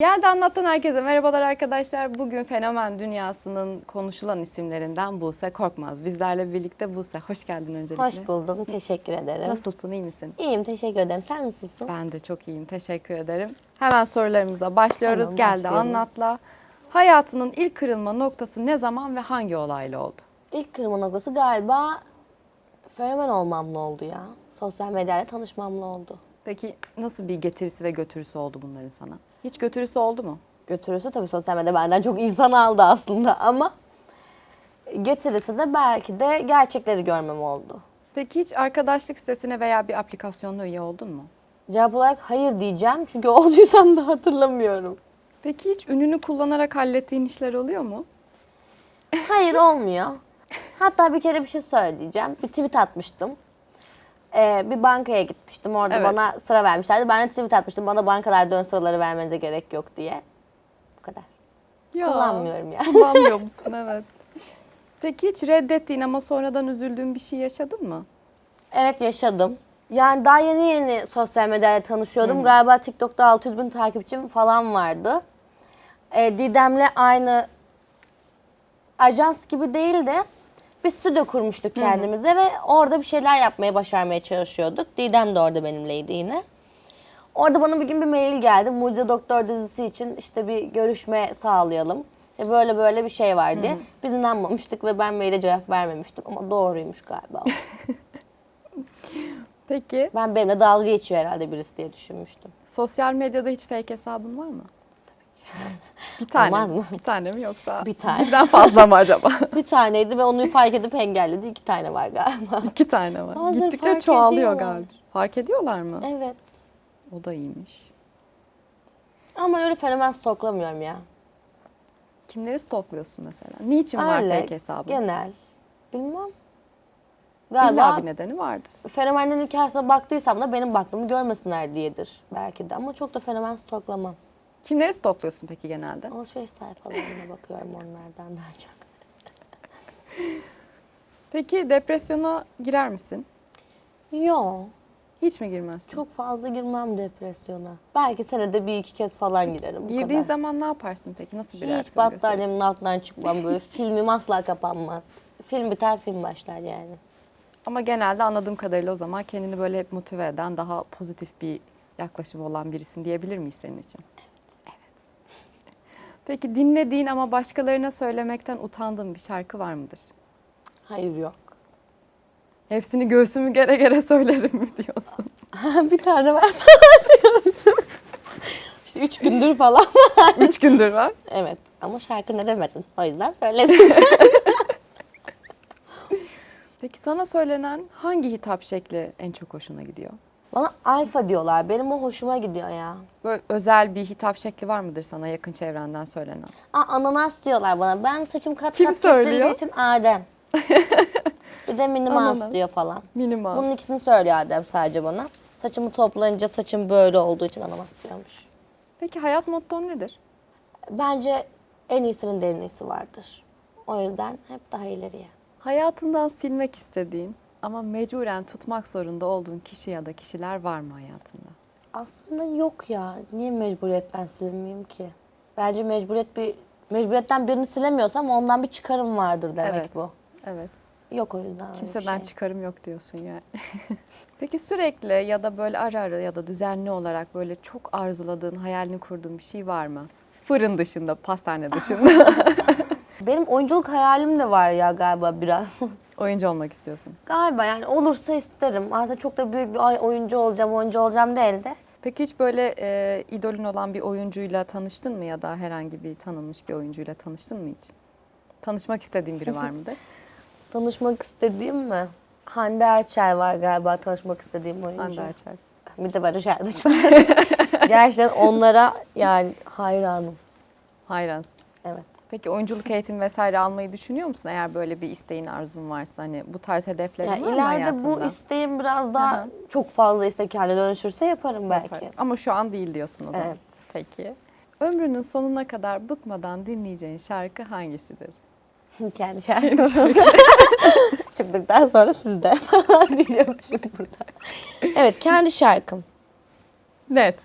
Geldi anlattın herkese. Merhabalar arkadaşlar. Bugün fenomen dünyasının konuşulan isimlerinden Buse Korkmaz. Bizlerle birlikte Buse. Hoş geldin öncelikle. Hoş buldum. Teşekkür ederim. Nasılsın, iyi misin? İyiyim. Teşekkür ederim. Sen nasılsın? Ben de çok iyiyim. Teşekkür ederim. Hemen sorularımıza başlıyoruz. Hemen Geldi başlayalım. anlatla. Hayatının ilk kırılma noktası ne zaman ve hangi olayla oldu? İlk kırma noktası galiba fenomen olmamla oldu ya. Sosyal medyayla tanışmamla oldu. Peki nasıl bir getirisi ve götürüsü oldu bunların sana? Hiç götürüsü oldu mu? Götürüsü tabii sosyal medya benden çok insan aldı aslında ama getirisi de belki de gerçekleri görmem oldu. Peki hiç arkadaşlık sitesine veya bir aplikasyonuna üye oldun mu? Cevap olarak hayır diyeceğim çünkü olduysam da hatırlamıyorum. Peki hiç ününü kullanarak hallettiğin işler oluyor mu? Hayır olmuyor. Hatta bir kere bir şey söyleyeceğim. Bir tweet atmıştım. Ee, bir bankaya gitmiştim. Orada Evet. bana sıra vermişlerdi. Ben de tweet atmıştım. Bana bankalarda ön sıraları vermenize gerek yok diye. Bu kadar. Ya, Kullanmıyorum ya. Kullanmıyor musun? Evet. Peki hiç reddettiğin ama sonradan üzüldüğün bir şey yaşadın mı? Evet yaşadım. Yani daha yeni yeni sosyal medyayla tanışıyordum. Galiba TikTok'ta 600 bin takipçim falan vardı. Ee, Didem'le aynı ajans gibi değil de bir stüdyo kurmuştuk kendimize ve orada bir şeyler yapmaya başarmaya çalışıyorduk. Didem de orada benimleydi yine. Orada bana bir gün bir mail geldi. Mucize Doktor dizisi için işte bir görüşme sağlayalım. İşte böyle böyle bir şey var diye. Biz inanmamıştık ve ben maile cevap vermemiştim ama doğruymuş galiba. Peki Ben benimle dalga geçiyor herhalde birisi diye düşünmüştüm. sosyal medyada hiç fake hesabın var mı? Bir tane Olmaz mı? Bir tane mi yoksa Bir tane. birden fazla mı acaba? Bir taneydi ve onu fark edip engelledi. İki tane var galiba. İki tane var. Bazıları Gittikçe fark çoğalıyor galiba. Fark ediyorlar mı? Evet. O da iyiymiş. Ama öyle fenomen stoklamıyorum ya. Kimleri stalkluyorsun mesela? Niçin var Öyle. fake hesabın? Genel. Bilmem. İlla Galiba bir nedeni vardır. fenomenlerin hikayesine baktıysam da benim baktığımı görmesinler diyedir belki de. Ama çok da fenomen stoklamam. Kimleri stalkluyorsun peki genelde? Alışveriş sayfalarına bakıyorum onlardan daha çok. Peki depresyona girer misin? Yo. Hiç mi girmezsin? Çok fazla girmem depresyona. Belki senede bir iki kez falan girerim. Bu Girdiğin kadar. zaman ne yaparsın peki? Nasıl bir Hiç reaksiyon battaniyemin gösterirsin? altından çıkmam böyle. Filmim asla kapanmaz. Film biter film başlar yani. Ama genelde anladığım kadarıyla o zaman kendini böyle hep motive eden, daha pozitif bir yaklaşım olan birisin diyebilir miyiz senin için? Peki dinlediğin ama başkalarına söylemekten utandığın bir şarkı var mıdır? Hayır yok. Hepsini göğsümü gere gere söylerim mi diyorsun? bir tane var falan diyorsun. İşte üç gündür falan. Üç gündür var. evet ama şarkı ne demedin. O yüzden söyledim. Peki sana söylenen hangi hitap şekli en çok hoşuna gidiyor? Bana alfa diyorlar. Benim o hoşuma gidiyor ya. Böyle özel bir hitap şekli var mıdır sana yakın çevrenden söylenen? Aa, ananas diyorlar bana. Ben saçım kat Kim kat söylüyor? kesildiği için Adem. bir de Ananas. Diyor falan. Minimal. Bunun ikisini söylüyor Adem sadece bana. Saçımı toplayınca saçım böyle olduğu için ananas diyormuş. Peki hayat motton nedir? Bence en iyisinin de en iyisi vardır. O yüzden hep daha ileriye. Hayatından silmek istediğin ama mecburen tutmak zorunda olduğun kişi ya da kişiler var mı hayatında? Aslında yok ya. Niye mecburiyetten silmeyeyim ki? Bence mecburiyet bir mecburiyetten birini silemiyorsam ondan bir çıkarım vardır demek Evet. bu. Evet. Yok o yüzden Kimseden şey. çıkarım yok diyorsun yani. Peki sürekli ya da böyle ara ara ya da düzenli olarak böyle çok arzuladığın, hayalini kurduğun bir şey var mı? Fırın dışında, pastane dışında. Benim oyunculuk hayalim de var ya galiba biraz. Oyuncu olmak istiyorsun. galiba yani olursa isterim. Aslında çok da büyük bir ay oyuncu olacağım, oyuncu olacağım değil de. Peki hiç böyle e, idolün olan bir oyuncuyla tanıştın mı ya da herhangi bir tanınmış bir oyuncuyla tanıştın mı hiç? Tanışmak istediğin biri var mıdır? Tanışmak istediğim mi? Hande Erçel var galiba tanışmak istediğim oyuncu. Hande Erçel. Bir de Barış Arduç var. Gerçekten onlara yani hayranım. Hayransın. Evet. Peki oyunculuk eğitimi vesaire almayı düşünüyor musun? Eğer böyle bir isteğin, arzun varsa hani bu tarz hedeflerin Yani var mı ileride hayatında? bu isteğim biraz daha Hı hı. çok fazla istek haline dönüşürse yaparım belki. Yapar. Ama şu an değil diyorsun o zaman. Evet. Peki. Ömrünün sonuna kadar bıkmadan dinleyeceğin şarkı hangisidir? Kendi şarkım. Çıktıktan sonra sizde falan diyeceğim şimdi burada. Evet kendi şarkım. Net.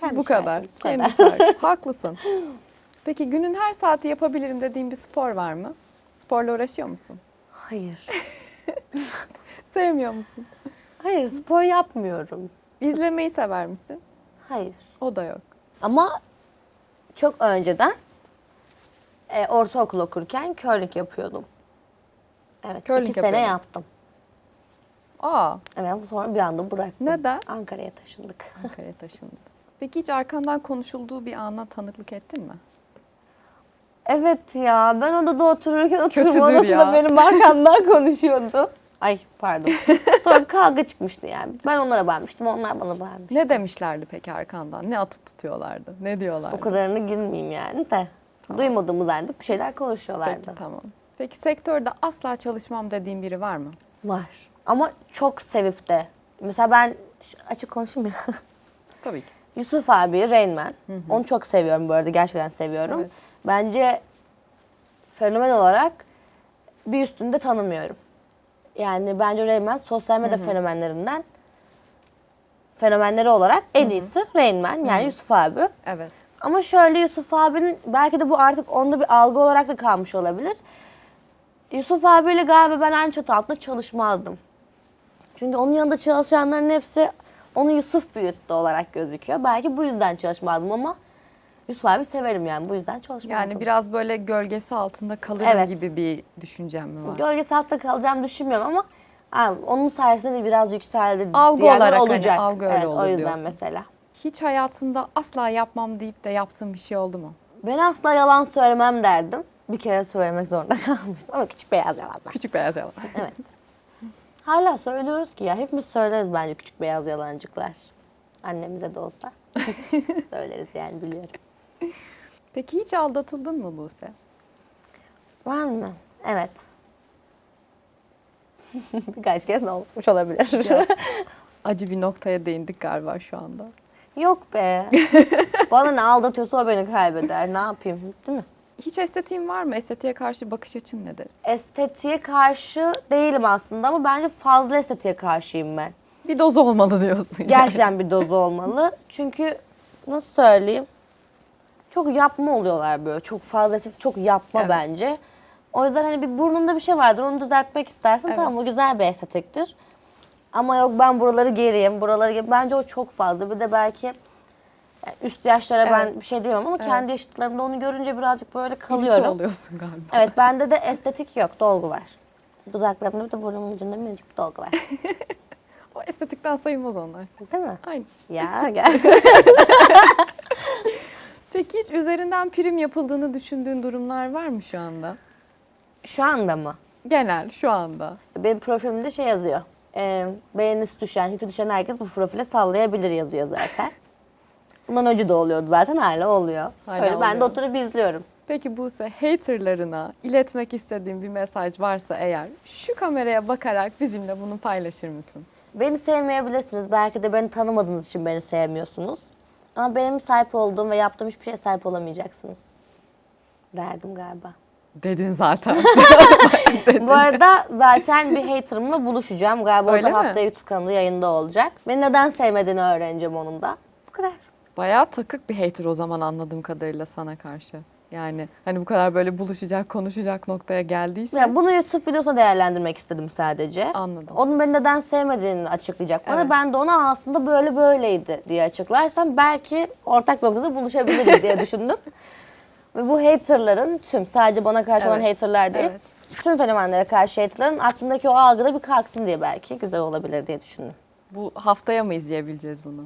Kendi bu kadar. şarkım, bu Kendi kadar. şarkı. Haklısın. Peki günün her saati yapabilirim dediğin bir spor var mı? Sporla uğraşıyor musun? Hayır. Sevmiyor musun? Hayır spor yapmıyorum. İzlemeyi sever misin? Hayır. O da yok. Ama çok önceden e, ortaokul okurken körlük yapıyordum. Evet, Curling iki sene yapıyordun. yaptım. Aa, Evet, sonra bir anda bıraktım. Neden? Ankara'ya taşındık. Ankara'ya taşındınız. Peki hiç arkandan konuşulduğu bir ana tanıklık ettin mi? Evet ya, ben odada otururken oturma Kötüdür odasında ya. benim arkamdan konuşuyordu. Ay pardon. Sonra kavga çıkmıştı yani. Ben onlara bağırmıştım, onlar bana bağırmış. Ne demişlerdi peki arkandan? Ne atıp tutuyorlardı? Ne diyorlardı? O kadarını girmeyeyim yani de. Duymadığımız halde bir şeyler konuşuyorlardı. Peki tamam. Peki sektörde asla çalışmam dediğin biri var mı? Var. Ama çok sevip de. Mesela ben açık konuşayım ya. Tabii ki. Yusuf abi Rain Man. Onu çok seviyorum bu arada. Gerçekten seviyorum. Evet. Bence fenomen olarak bir üstünü de tanımıyorum. Yani bence Rain Man sosyal medya fenomenlerinden fenomenleri olarak en iyisi Rain Man. Yani Yusuf abi. Evet. Ama şöyle Yusuf abinin belki de bu artık onda bir algı olarak da kalmış olabilir. Yusuf abiyle galiba ben aynı çatı altında çalışmazdım. Çünkü onun yanında çalışanların hepsi onu Yusuf büyüttü olarak gözüküyor. Belki bu yüzden çalışmazdım ama Yusuf abi severim yani bu yüzden çalışmazdım. Yani biraz böyle gölgesi altında kalırım Evet. gibi bir düşüncem mi var? Gölgesi altta kalacağımı düşünmüyorum ama abi, onun sayesinde de biraz yükseldi Algı olarak hani olacak. algı öyle evet, olur o yüzden diyorsun. mesela. Hiç hayatında asla yapmam deyip de yaptığın bir şey oldu mu? Ben asla yalan söylemem derdim. Bir kere söylemek zorunda kalmıştım ama küçük beyaz yalanlar. Küçük beyaz yalan. Evet. Hala söylüyoruz ki ya. Hepimiz söyleriz bence küçük beyaz yalancıklar. Annemize de olsa. Söyleriz yani biliyorum. Peki hiç aldatıldın mı Buse? Var mı? Evet. Birkaç kez olmuş olabilir. Ya. Acı bir noktaya değindik galiba şu anda. Yok be. Bana ne aldatıyorsa o beni kaybeder. Ne yapayım? Değil mi? Hiç estetiğin var mı? Estetiğe karşı bakış açın nedir? Estetiğe karşı değilim aslında ama bence fazla estetiğe karşıyım ben. Bir doz olmalı diyorsun. yani. Gerçekten bir dozu olmalı. Çünkü nasıl söyleyeyim? Çok yapma oluyorlar böyle. Çok fazla estetik, çok yapma Evet. bence. O yüzden hani bir burnunda bir şey vardır. Onu düzeltmek istersin. Tamam o güzel bir estetiktir. Ama yok ben buraları geriyim, buraları geriyim. Bence o çok fazla. Bir de belki yani üst yaşlara ben bir şey diyemem ama kendi yaşıtlarımda onu görünce birazcık böyle kalıyorum. oluyorsun galiba. Evet bende de estetik yok, dolgu var. Dudaklarımda bir de burnumun ucunda minicik bir dolgu var. O estetikten sayılmaz onlar. Değil mi? Aynı. Ya gel. Peki hiç üzerinden prim yapıldığını düşündüğün durumlar var mı şu anda? Şu anda mı? Genel şu anda. Benim profilimde şey yazıyor. E, beğenisi düşen, hiti düşen herkes bu profile sallayabilir yazıyor zaten. Bundan önce de oluyordu zaten hala oluyor. Hala Öyle ben de oturup izliyorum. Peki Buse haterlarına iletmek istediğin bir mesaj varsa eğer şu kameraya bakarak bizimle bunu paylaşır mısın? Beni sevmeyebilirsiniz. Belki de beni tanımadığınız için beni sevmiyorsunuz. Ama benim sahip olduğum ve yaptığım hiçbir şeye sahip olamayacaksınız. Derdim galiba. Dedin zaten. Bu arada zaten bir haterımla buluşacağım. Galiba Öyle o da mi? haftaya YouTube kanalında yayında olacak. Beni neden sevmediğini öğreneceğim onun da. Bu kadar. Bayağı takık bir hater o zaman anladığım kadarıyla sana karşı. Yani hani bu kadar böyle buluşacak, konuşacak noktaya geldiyse Ya bunu YouTube videosuna değerlendirmek istedim sadece. Anladım. Onun beni neden sevmediğini açıklayacak bana. Evet. Ben de ona aslında böyle böyleydi diye açıklarsam belki ortak noktada buluşabiliriz diye düşündüm. Ve bu haterların tüm sadece bana karşı olan Evet. haterlar değil. Evet. Tüm fenomenlere karşı haterların aklındaki o algıda bir kalksın diye belki güzel olabilir diye düşündüm. bu haftaya mı izleyebileceğiz bunu?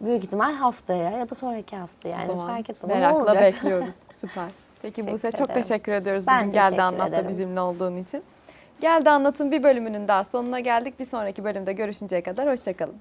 Büyük ihtimal haftaya ya da sonraki hafta yani o zaman fark etmem. ama merakla bekliyoruz. Süper. Peki Teşekkür Buse çok ederim. teşekkür ediyoruz Ben bugün Geldi Anlat'ta bizimle olduğun için. Geldi Anlat'ın bir bölümünün daha sonuna geldik. Bir sonraki bölümde görüşünceye kadar hoşçakalın.